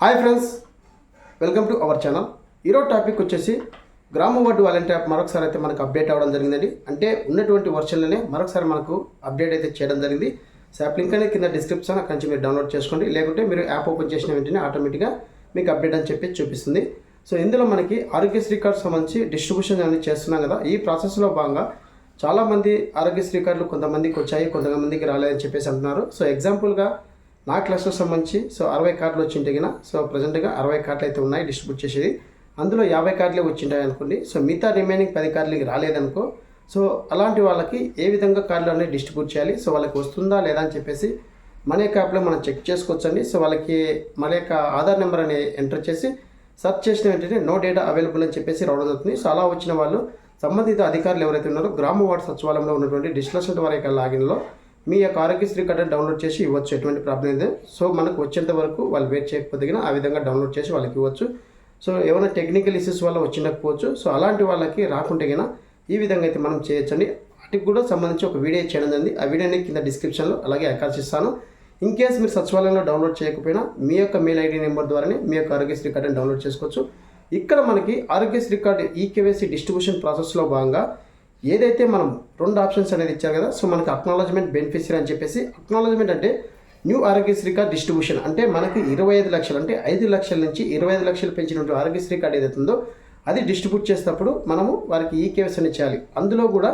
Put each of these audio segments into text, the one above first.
Hi friends welcome to our channel. ఈరోజు topic వచ్చేసి గ్రామ వార్డు వాలంటీర్ యాప్ మరొకసారి అయితే మనకు అప్డేట్ అవ్వడం జరిగిందండి. అంటే ఉన్నటువంటి వర్షన్లనే మరొకసారి మనకు అప్డేట్ అయితే చేయడం జరిగింది. సో యాప్ లింక్ అనేది కింద డిస్క్రిప్షన్ అక్కడి నుంచి మీరు డౌన్లోడ్ చేసుకోండి. లేకుంటే మీరు యాప్ ఓపెన్ చేసిన వెంటనే ఆటోమేటిక్గా మీకు అప్డేట్ అని చెప్పి చూపిస్తుంది. సో ఇందులో మనకి ఆరోగ్యశ్రీ కార్డు సంబంధించి డిస్ట్రిబ్యూషన్ అనేది చేస్తున్నాం కదా. ఈ ప్రాసెస్లో భాగంగా చాలామంది ఆరోగ్యశ్రీ కార్డులు కొంతమందికి వచ్చాయి కొంతమందికి రాలేదని చెప్పేసి అంటున్నారు. సో ఎగ్జాంపుల్గా నా క్లాస్కి సంబంధించి సో అరవై కార్డులు వచ్చింటే సో ప్రజెంట్గా అరవై కార్డులు అయితే ఉన్నాయి డిస్ట్రిబ్యూట్ చేసేది. అందులో యాభై కార్డులే వచ్చింటాయి అనుకోండి సో మిగతా రిమైనింగ్ పది కార్డులకి రాలేదనుకో సో అలాంటి వాళ్ళకి ఏ విధంగా కార్డులు అనేది డిస్ట్రిబ్యూట్ చేయాలి? సో వాళ్ళకి వస్తుందా లేదా అని చెప్పేసి మన యొక్క యాప్లో మనం చెక్ చేసుకోవచ్చండి. సో వాళ్ళకి మన యొక్క ఆధార్ నెంబర్ అని ఎంటర్ చేసి సెర్చ్ చేసిన వెంటనే నో డేటా అవైలబుల్ అని చెప్పేసి రావడం జరుగుతుంది. సో అలా వచ్చిన వాళ్ళు సంబంధిత అధికారులు ఎవరైతే ఉన్నారో గ్రామ వార్డు సచివాలయంలో ఉన్నటువంటి డిస్ట్రిక్ట్ వారి యొక్క లాగిన్లో మీ యొక్క ఆరోగ్యశ్రీ కార్డు డౌన్లోడ్ చేసి ఇవ్వచ్చు. ఎటువంటి ప్రాబ్లం లేదు. సో మనకు వచ్చేంత వరకు వాళ్ళు వెయిట్ చేయకపోతే ఆ విధంగా డౌన్లోడ్ చేసి వాళ్ళకి ఇవ్వచ్చు. సో ఏమైనా టెక్నికల్ ఇష్యూస్ వల్ల వచ్చినకపోవచ్చు సో అలాంటి వాళ్ళకి రాకుంటే గిన ఈ విధంగా అయితే మనం చేయొచ్చండి. వాటికి కూడా సంబంధించి ఒక వీడియో చేయడం జరిగింది. ఆ వీడియోని కింద డిస్క్రిప్షన్లో అలాగే ఆకర్షిస్తాను ఇన్ కేస్ మీరు సచివాలయంలో డౌన్లోడ్ చేయకపోయినా మీ యొక్క మెయిల్ ఐడి నెంబర్ ద్వారానే మీ యొక్క ఆరోగ్యశ్రీ కార్డుని డౌన్లోడ్ చేసుకోవచ్చు. ఇక్కడ మనకి ఆరోగ్యశ్రీ కార్డు ఈకేవైసీ డిస్ట్రిబ్యూషన్ ప్రాసెస్లో భాగంగా ఏదైతే మనం రెండు ఆప్షన్స్ అనేది ఇచ్చారు కదా సో మనకి అక్నాలజ్మెంట్ బెనిఫిషియరీ అని చెప్పేసి అక్నాలజ్మెంట్ అంటే న్యూ ఆరోగ్యశ్రీ కార్డ్ డిస్ట్రిబ్యూషన్ అంటే మనకి ఇరవై ఐదు లక్షలు అంటే ఐదు లక్షల నుంచి ఇరవై ఐదు లక్షలు పెంచినటువంటి ఆరోగ్యశ్రీ కార్డ్ ఏదైతే ఉందో అది డిస్ట్రిబ్యూట్ చేసేటప్పుడు మనము వారికి ఈ కేవైసీ అని చేయాలి అందులో కూడా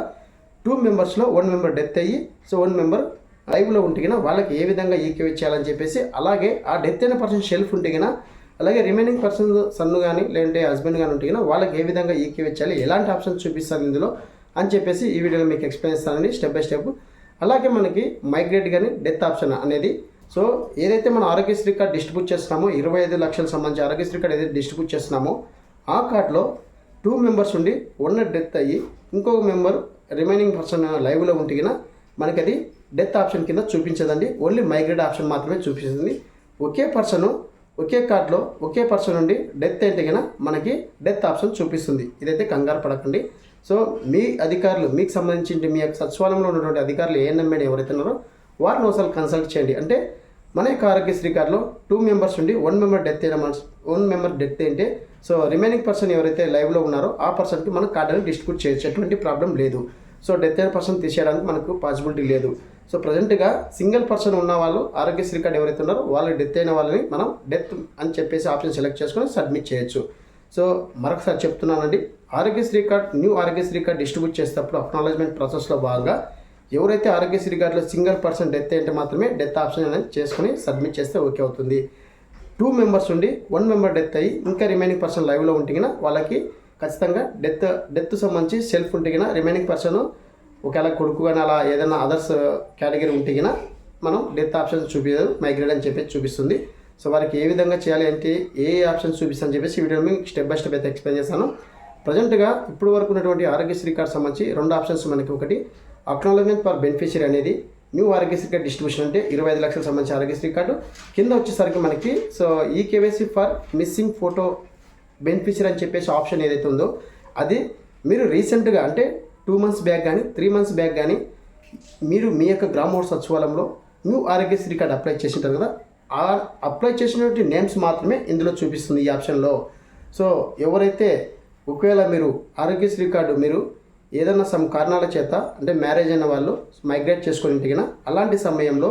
టూ మెంబర్స్లో వన్ మెంబర్ డెత్ అయ్యి సో వన్ మెంబర్ లైవ్లో ఉంటే వాళ్ళకి ఏ విధంగా ఈ చేయాలని చెప్పేసి అలాగే ఆ డెత్ అయిన పర్సన్ షెల్ఫ్ ఉంటే అలాగే రిమైనింగ్ పర్సన్ సన్ను కానీ లేదంటే హస్బెండ్ కానీ ఉంటే వాళ్ళకి ఏ విధంగా ఈ చేయాలి ఎలాంటి ఆప్షన్స్ చూపిస్తారు ఇందులో అని చెప్పేసి ఈ వీడియోలో మీకు ఎక్స్ప్లెయిన్ ఇస్తానండి స్టెప్ బై స్టెప్ అలాగే మనకి మైగ్రేట్ కానీ డెత్ ఆప్షన్ అనేది. సో ఏదైతే మనం ఆరోగ్యశ్రీ కార్డ్ డిస్ట్రిబ్యూట్ చేస్తున్నామో ఇరవై ఐదు లక్షల సంబంధించి ఆరోగ్యశ్రీ కార్డ్ ఏదైతే డిస్ట్రిబ్యూట్ చేస్తున్నామో ఆ కార్డులో టూ మెంబర్స్ ఉండి ఉన్న డెత్ అయ్యి ఇంకొక మెంబర్ రిమైనింగ్ పర్సన్ లైవ్లో ఉంటే మనకి అది డెత్ ఆప్షన్ కింద చూపించదండి. ఓన్లీ మైగ్రేట్ ఆప్షన్ మాత్రమే చూపిస్తుంది. ఒకే పర్సన్ ఒకే కార్డులో ఒకే పర్సన్ నుండి డెత్ అయితే కనుక మనకి డెత్ ఆప్షన్ చూపిస్తుంది. ఇదైతే కంగారు పడకండి. సో మీ అధికారులు మీకు సంబంధించి మీ యొక్క సచివాలయంలో ఉన్నటువంటి అధికారులు ఏఎన్ఎంఏడి ఎవరైతే ఉన్నారో వారిని ఒకసారి కన్సల్ట్ చేయండి. అంటే మన యొక్క ఆరోగ్యశ్రీ కార్డులో టూ మెంబర్స్ ఉండి వన్ మెంబర్ డెత్ అయిన వన్ మెంబర్ డెత్ ఏంటి సో రిమైనింగ్ పర్సన్ ఎవరైతే లైవ్లో ఉన్నారో ఆ పర్సన్కి మనం కార్డుని డిస్ట్రిబ్యూట్ చేయొచ్చు ఎటువంటి ప్రాబ్లం లేదు. సో డెత్ అయిన పర్సన్ తీసేయడానికి మనకు పాసిబిలిటీ లేదు. సో ప్రజెంట్గా సింగిల్ పర్సన్ ఉన్న వాళ్ళు ఆరోగ్యశ్రీ కార్డు ఎవరైతే ఉన్నారో వాళ్ళు డెత్ అయిన వాళ్ళని మనం డెత్ అని చెప్పేసి ఆప్షన్ సెలెక్ట్ చేసుకొని సబ్మిట్ చేయొచ్చు. సో మరొకసారి చెప్తున్నానండి. Aarogyasri card new Aarogyasri card distribute చేసేటప్పుడు అక్నాలజ్మెంట్ ప్రాసెస్లో భాగంగా ఎవరైతే ఆరోగ్యశ్రీ కార్డులో సింగిల్ పర్సన్ డెత్ అంటే మాత్రమే డెత్ ఆప్షన్ అనేది చేసుకొని సబ్మిట్ చేస్తే ఓకే అవుతుంది. టూ మెంబర్స్ ఉండి వన్ మెంబర్ డెత్ అయ్యి ఇంకా రిమైనింగ్ పర్సన్ లైవ్లో ఉంటే వాళ్ళకి ఖచ్చితంగా డెత్ డెత్ సంబంధించి సెల్ఫ్ ఉంటే రిమైనింగ్ పర్సన్ ఒకవేళ కొడుకు కానీ అలా ఏదైనా అదర్స్ కేటగిరీ ఉంటే మనం డెత్ ఆప్షన్ చూపించదు మైగ్రేట్ అని చెప్పేసి చూపిస్తుంది. సో వారికి ఏ విధంగా చేయాలి అంటే ఏ ఆప్షన్స్ చూపిస్తాను చెప్పేసి వీడియో మీకు స్టెప్ బై స్టెప్ అయితే ఎక్స్ప్లెయిన్ చేస్తాను. ప్రజెంట్గా ఇప్పుడు వరకు ఉన్నటువంటి ఆరోగ్యశ్రీ కార్డ్ సంబంధించి రెండు ఆప్షన్స్ మనకి ఒకటి అక్నాలజ్మెంట్ ఫర్ బెనిఫిషియరీ అనేది న్యూ ఆరోగ్యశ్రీ కార్డ్ డిస్ట్రిబ్యూషన్ అంటే ఇరవై ఐదు లక్షలకు సంబంధించి ఆరోగ్యశ్రీ కార్డు. కింద వచ్చేసరికి మనకి సో ఈ KYC for missing photo beneficiary అని చెప్పేసి ఆప్షన్ ఏదైతే ఉందో అది మీరు రీసెంట్గా అంటే టూ మంత్స్ బ్యాక్ కానీ త్రీ మంత్స్ బ్యాక్ కానీ మీరు మీ యొక్క గ్రామోడ్ సచివాలయంలో న్యూ ఆరోగ్యశ్రీ కార్డు అప్లై చేసింటారు కదా ఆ అప్లై చేసినటువంటి నేమ్స్ మాత్రమే ఇందులో చూపిస్తుంది ఈ ఆప్షన్లో. సో ఎవరైతే ఒకవేళ మీరు ఆరోగ్యశ్రీ కార్డు మీరు ఏదైనా సమ్ కారణాల చేత అంటే మ్యారేజ్ అయిన వాళ్ళు మైగ్రేట్ చేసుకొని ఇంటికినా అలాంటి సమయంలో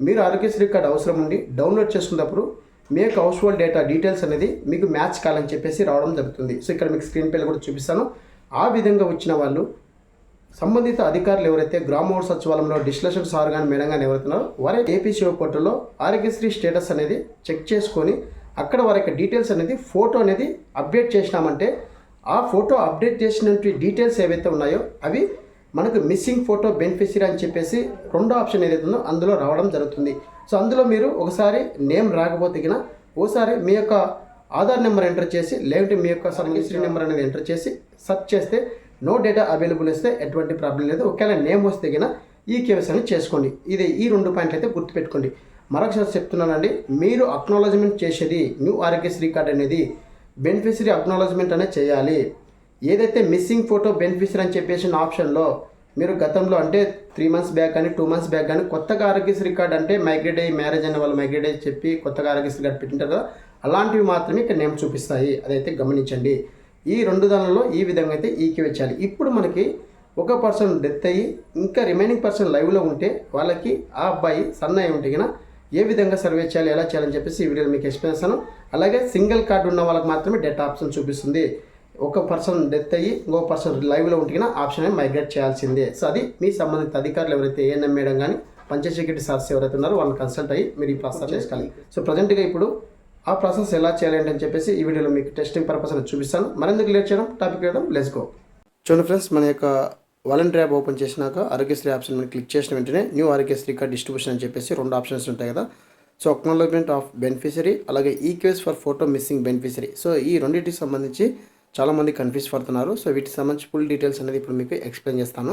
మీరు ఆరోగ్యశ్రీ కార్డు అవసరం ఉండి డౌన్లోడ్ చేసుకున్నప్పుడు మీ యొక్క హౌస్ హోల్డ్ డేటా డీటెయిల్స్ అనేది మీకు మ్యాచ్ కాలని చెప్పేసి రావడం జరుగుతుంది. సో ఇక్కడ మీకు స్క్రీన్ పైన కూడా చూపిస్తాను. ఆ విధంగా వచ్చిన వాళ్ళు సంబంధిత అధికారులు ఎవరైతే గ్రామోడ్ సచివాలయంలో డిస్లషన్ సార్ కానీ మేడం కానీ ఎవరైతున్నారో వారి ఏపీ శివ పోర్టల్లో ఆరోగ్యశ్రీ స్టేటస్ అనేది చెక్ చేసుకొని అక్కడ వారి యొక్క డీటెయిల్స్ అనేది ఫోటో అనేది అప్డేట్ చేసినామంటే ఆ ఫోటో అప్డేట్ చేసినటువంటి డీటెయిల్స్ ఏవైతే ఉన్నాయో అవి మనకు మిస్సింగ్ ఫోటో బెనిఫిషరీ అని చెప్పేసి రెండో ఆప్షన్ ఏదైతే ఉందో అందులో రావడం జరుగుతుంది. సో అందులో మీరు ఒకసారి నేమ్ రాకపోతే ఓసారి మీ యొక్క ఆధార్ నెంబర్ ఎంటర్ చేసి లేదంటే మీ యొక్క సర్వీసరీ నెంబర్ అనేది ఎంటర్ చేసి సెర్చ్ చేస్తే నో డేటా అవైలబుల్ ఇస్తే ఎటువంటి ప్రాబ్లం లేదు. ఒకవేళ నేమ్ వస్తే గిన ఈ కేవైసీ అనేది చేసుకోండి. ఇది ఈ రెండు పాయింట్లు అయితే గుర్తుపెట్టుకోండి. మరొకసారి చెప్తున్నానండి మీరు అక్నాలజ్మెంట్ చేసేది న్యూ ఆరోగ్యశ్రీ కార్డ్ అనేది బెనిఫిషరీ అక్నాలజ్మెంట్ అనేది చేయాలి. ఏదైతే మిస్సింగ్ ఫోటో బెనిఫిషరీ అని చెప్పేసిన ఆప్షన్లో మీరు గతంలో అంటే త్రీ మంత్స్ బ్యాక్ కానీ టూ మంత్స్ బ్యాక్ కానీ కొత్తగా ఆరోగ్యశ్రీ కార్డ్ అంటే మైగ్రేట్ అయ్యి మ్యారేజ్ అయిన వాళ్ళు మైగ్రేట్ అయ్యి చెప్పి కొత్తగా ఆరోగ్యశ్రీ కార్డ్ పెట్టింటారు కదా అలాంటివి మాత్రమే ఇక్కడ నేమ్ చూపిస్తాయి. అదైతే గమనించండి. ఈ రెండు దానిలో ఈ విధంగా అయితే ఈకి వచ్చాలి ఇప్పుడు మనకి ఒక పర్సన్ డెత్ అయ్యి ఇంకా రిమైనింగ్ పర్సన్ లైవ్లో ఉంటే వాళ్ళకి ఆ అబ్బాయి సన్న అయి ఉంటే ఏ విధంగా సర్వే చేయాలి ఎలా చేయాలని చెప్పేసి ఈ వీడియోలో మీకు ఎక్స్ప్లెయిన్ చేస్తాను. అలాగే సింగిల్ కార్డు ఉన్న వాళ్ళకి మాత్రమే డెత్ ఆప్షన్ చూపిస్తుంది. ఒక పర్సన్ డెత్ అయ్యి ఇంకో పర్సన్ లైవ్లో ఉంటే ఆప్షన్ అని మైగ్రేట్ చేయాల్సిందే. సో అది మీ సంబంధిత అధికారులు ఎవరైతే ఏఎన్ఎం మేడం కానీ పంచాయత్ సెక్రటరీ సార్స్ ఎవరైతే ఉన్నారో వాళ్ళని కన్సల్ట్ అయ్యి మీరు ఈ ప్రాసెస్ చేసుకోవాలి. సో ప్రజెంట్గా ఇప్పుడు ఆ ప్రాసెస్ ఎలా చేయాలి అని చెప్పేసి ఈ వీడియోలో మీకు టెస్టింగ్ పర్పస్ అని చూపిస్తాను. మరెందుకు లేట్ చేయడం? టాపిక్ వేయడం లెట్స్ గో చూడండి ఫ్రెండ్స్ మన యొక్క వాలంటీర్ యాప్ ఓపెన్ చేసినాక ఆరోగ్యశ్రీ ఆప్షన్ మీద క్లిక్ చేసిన వెంటనే న్యూ ఆరోగ్యశ్రీ కార్డ్ డిస్ట్రిబ్యూషన్ అని చెప్పేసి రెండు ఆప్షన్స్ ఉంటాయి కదా. సో అక్నాలజ్మెంట్ ఆఫ్ బెనిఫిషరీ అలాగే ఈక్వేస్ for photo missing beneficiary so ఈ రెండింటికి సంబంధించి చాలామంది కన్ఫ్యూజ్ పడుతున్నారు. సో వీటికి సంబంధించి ఫుల్ డీటెయిల్స్ అనేది ఇప్పుడు మీకు ఎక్స్ప్లెయిన్ చేస్తాను.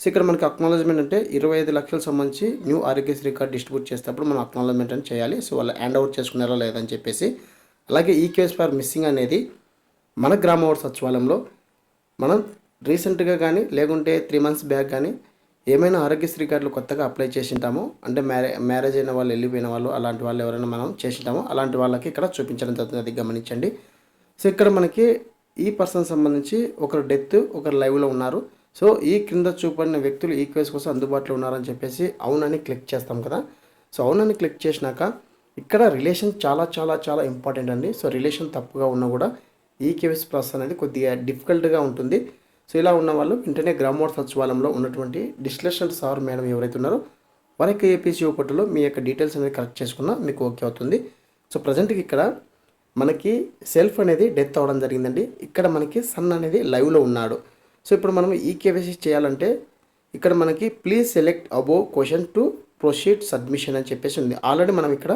సో ఇక్కడ మనకి అక్నాలజ్మెంట్ అంటే ఇరవై ఐదు లక్షలకు సంబంధించి న్యూ ఆరోగ్యశ్రీ కార్డ్ డిస్ట్రిబ్యూట్ చేసేటప్పుడు మనం అక్నాలజ్మెంట్ అని చేయాలి. సో వాళ్ళు హ్యాండ్ ఓవర్ చేసుకున్నారా లేదని చెప్పేసి. అలాగే ఈక్వేస్ ఫర్ మిస్సింగ్ అనేది మన గ్రామ సచివాలయంలో మనం రీసెంట్గా కానీ లేకుంటే త్రీ మంత్స్ బ్యాక్ కానీ ఏమైనా ఆరోగ్యశ్రీ కార్డులు కొత్తగా అప్లై చేసింటామో అంటే మ్యారే మ్యారేజ్ అయిన వాళ్ళు వెళ్ళిపోయిన వాళ్ళు అలాంటి వాళ్ళు ఎవరైనా మనం చేసింటామో అలాంటి వాళ్ళకి ఇక్కడ చూపించడం జరుగుతుంది. అది గమనించండి. సో ఇక్కడ మనకి ఈ పర్సన్ సంబంధించి ఒకరు డెత్ ఒకరు లైవ్లో ఉన్నారు. సో ఈ క్రింద చూపడిన వ్యక్తులు ఈ కేసు కోసం అందుబాటులో ఉన్నారని చెప్పేసి అవునని క్లిక్ చేస్తాం కదా. సో అవునని క్లిక్ చేసినాక ఇక్కడ రిలేషన్ చాలా చాలా చాలా ఇంపార్టెంట్ అండి. సో రిలేషన్ తప్పుగా ఉన్నా కూడా ఈ కేవీఎస్ ప్రాసెస్ అనేది కొద్దిగా డిఫికల్ట్గా ఉంటుంది. సో ఇలా ఉన్న వాళ్ళు వెంటనే గ్రామోడ్ సచివాలయంలో ఉన్నటువంటి డిస్లెషన్ సార్ మేడం ఎవరైతే ఉన్నారో వారికి ఏపీసీ పోర్టల్లో మీ యొక్క డీటెయిల్స్ అనేది కరెక్ట్ చేసుకున్నా మీకు ఓకే అవుతుంది. సో ప్రజెంట్కి ఇక్కడ మనకి సెల్ఫ్ అనేది డెత్ అవ్వడం జరిగిందండి. ఇక్కడ మనకి సన్ అనేది లైవ్లో ఉన్నాడు. సో ఇప్పుడు మనం ఈ కేవైసీ చేయాలంటే ఇక్కడ మనకి please select above question to proceed submission అని చెప్పేసి ఉంది. ఆల్రెడీ మనం ఇక్కడ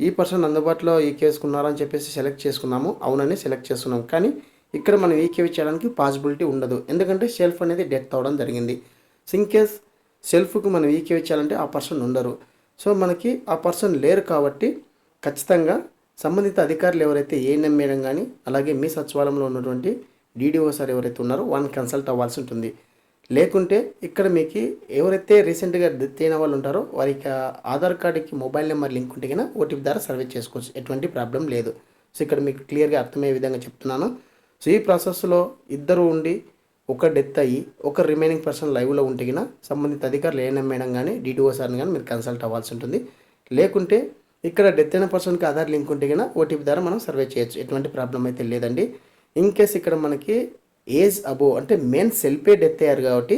ఈ పర్సన్ అందుబాటులో ఈ కేసుకున్నారని చెప్పేసి సెలెక్ట్ చేసుకున్నాము. అవునని సెలెక్ట్ చేసుకున్నాం కానీ ఇక్కడ మనం ఈ చేయడానికి పాసిబిలిటీ ఉండదు. ఎందుకంటే సెల్ఫ్ అనేది డెత్ అవ్వడం జరిగింది. సింకేస్ కేస్ సెల్ఫ్కి మనం ఈ చేయాలంటే ఆ పర్సన్ ఉండరు. సో మనకి ఆ పర్సన్ లేరు కాబట్టి ఖచ్చితంగా సంబంధిత అధికారులు ఎవరైతే ఏఎన్ఎం మేడం కానీ అలాగే మీ సచివాలయంలో ఉన్నటువంటి డీడీఓ సార్ ఎవరైతే ఉన్నారో వాళ్ళని కన్సల్ట్ అవ్వాల్సి ఉంటుంది. లేకుంటే ఇక్కడ మీకు ఎవరైతే రీసెంట్గా డెత్ అయిన వాళ్ళు ఉంటారో వారికి ఆధార్ కార్డుకి మొబైల్ నెంబర్ లింక్ ఉంటే కన్నా ఓటీపీ ద్వారా సర్వే చేసుకోవచ్చు. ఎటువంటి ప్రాబ్లం లేదు. సో ఇక్కడ మీకు క్లియర్గా అర్థమయ్యే విధంగా చెప్తున్నాను. సో ఈ ప్రాసెస్లో ఇద్దరు ఉండి ఒక డెత్ అయ్యి ఒక రిమైనింగ్ పర్సన్ లైవ్లో ఉంటే గిన సంబంధిత అధికారులు ఏఎన్ఎం మేడం కానీ డీటీఓ సార్ని కానీ మీరు కన్సల్ట్ అవ్వాల్సి ఉంటుంది. లేకుంటే ఇక్కడ డెత్ అయిన పర్సన్కి ఆధార్ లింక్ ఉంటే కన్నా ఓటీపీ ద్వారా మనం సర్వే చేయొచ్చు. ఎటువంటి ప్రాబ్లం అయితే లేదండి. ఇన్ కేస్ ఇక్కడ మనకి ఏజ్ అబో అంటే మెయిన్ సెల్ఫే డెత్ అయ్యారు కాబట్టి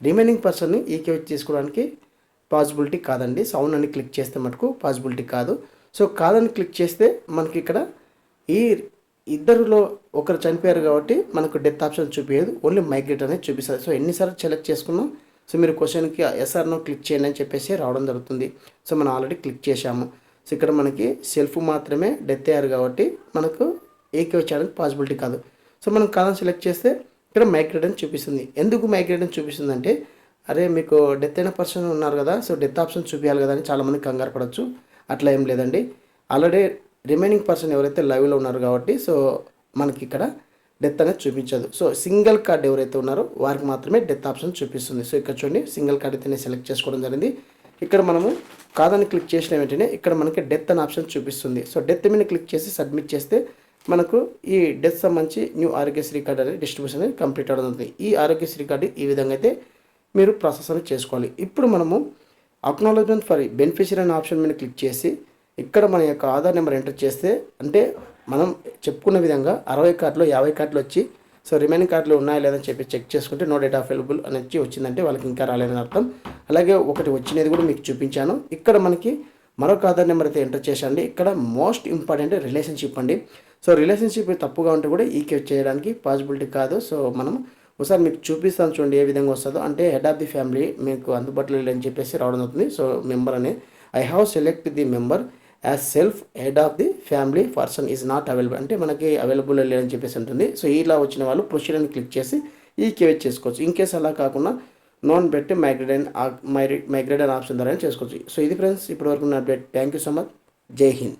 రిమైనింగ్ పర్సన్ని ఈకే తీసుకోవడానికి పాసిబిలిటీ కాదండి. సౌండ్ అని క్లిక్ చేస్తే మటుకు పాసిబిలిటీ కాదు. సో కాదని క్లిక్ చేస్తే మనకి ఇక్కడ ఈ ఇద్దరులో ఒకరు చనిపోయారు కాబట్టి మనకు డెత్ ఆప్షన్ చూపించదు ఓన్లీ మైగ్రేట్ అనేది చూపిస్తుంది. సో ఎన్నిసార్లు సెలెక్ట్ చేసుకున్నాం? సో మీరు క్వశ్చన్కి ఎస్ఆర్నో క్లిక్ చేయండి అని చెప్పేసి రావడం జరుగుతుంది. సో మనం ఆల్రెడీ క్లిక్ చేశాము. సో ఇక్కడ మనకి సెల్ఫ్ మాత్రమే డెత్ అయ్యారు కాబట్టి మనకు ఏకే వచ్చేయడానికి పాసిబిలిటీ కాదు. సో మనం కాదని సెలెక్ట్ చేస్తే ఇక్కడ మైగ్రేట్ అని చూపిస్తుంది. ఎందుకు మైగ్రేట్ అని చూపిస్తుంది అంటే అరే మీకు డెత్ అయిన పర్సన్ ఉన్నారు కదా సో డెత్ ఆప్షన్ చూపించాలి కదా అని చాలామంది కంగారు పడవచ్చు అట్లా ఏం లేదండి. ఆల్రెడీ రిమైనింగ్ పర్సన్ ఎవరైతే లైవ్లో ఉన్నారు కాబట్టి సో మనకి ఇక్కడ డెత్ అనేది చూపించదు. సో సింగిల్ కార్డ్ ఎవరైతే ఉన్నారో వారికి మాత్రమే డెత్ ఆప్షన్ చూపిస్తుంది. సో ఇక్కడ చూడండి సింగిల్ కార్డ్ అయితే నేను సెలెక్ట్ చేసుకోవడం జరిగింది. ఇక్కడ మనము కాదని క్లిక్ చేసిన వెంటనే ఇక్కడ మనకి డెత్ అనే ఆప్షన్ చూపిస్తుంది. సో డెత్ మీద క్లిక్ చేసి సబ్మిట్ చేస్తే మనకు ఈ డెత్ సంబంధించి న్యూ ఆరోగ్యశ్రీ కార్డ్ అనేది డిస్ట్రిబ్యూషన్ అనేది కంప్లీట్ అవుతుంది ఈ ఆరోగ్యశ్రీ కార్డు ఈ విధంగా అయితే మీరు ప్రాసెస్ అనేది చేసుకోవాలి. ఇప్పుడు మనము అక్నాలజ్మెంట్ ఫర్ బెనిఫిషియరీ అనే ఆప్షన్ మీద క్లిక్ చేసి ఇక్కడ మన యొక్క ఆధార్ నెంబర్ ఎంటర్ చేస్తే అంటే మనం చెప్పుకున్న విధంగా అరవై కార్డులో యాభై కార్డులు వచ్చి సో రిమైనింగ్ కార్డులు ఉన్నాయా లేదని చెప్పి చెక్ చేసుకుంటే నో డేట్ అవైలబుల్ అని వచ్చి వచ్చిందంటే వాళ్ళకి ఇంకా రాలేదని అర్థం. అలాగే ఒకటి వచ్చినది కూడా మీకు చూపించాను. ఇక్కడ మనకి మరొక ఆధార్ నెంబర్ అయితే ఎంటర్ చేసండి ఇక్కడ మోస్ట్ ఇంపార్టెంట్ రిలేషన్షిప్ అండి. సో రిలేషన్షిప్ తప్పుగా ఉంటే కూడా ఈకే చేయడానికి పాసిబిలిటీ కాదు. సో మనం ఒకసారి మీకు చూపిస్తాను చూడండి ఏ విధంగా వస్తుందో. అంటే హెడ్ ఆఫ్ ది ఫ్యామిలీ మీకు అందుబాటులో లేదని చెప్పేసి రావడం అవుతుంది సో మెంబర్ అని. I have select the member. As self head of the family person is not available అంటే మనకి అవైలబుల్ లేదని చెప్పేసి ఉంటుంది. సో ఇలా వచ్చిన వాళ్ళు ప్రొసీడ్ అని క్లిక్ చేసి ఈ కేవైట్ చేసుకోవచ్చు. ఇన్ కేస్ అలా కాకుండా నాన్ పెట్టి మైగ్రేడ్ మైగ్రేడ్ ఆప్షన్ ద్వారా చేసుకోవచ్చు. సో ఇది ఫ్రెండ్స్ ఇప్పటివరకు నా update thank you so much Jai Hind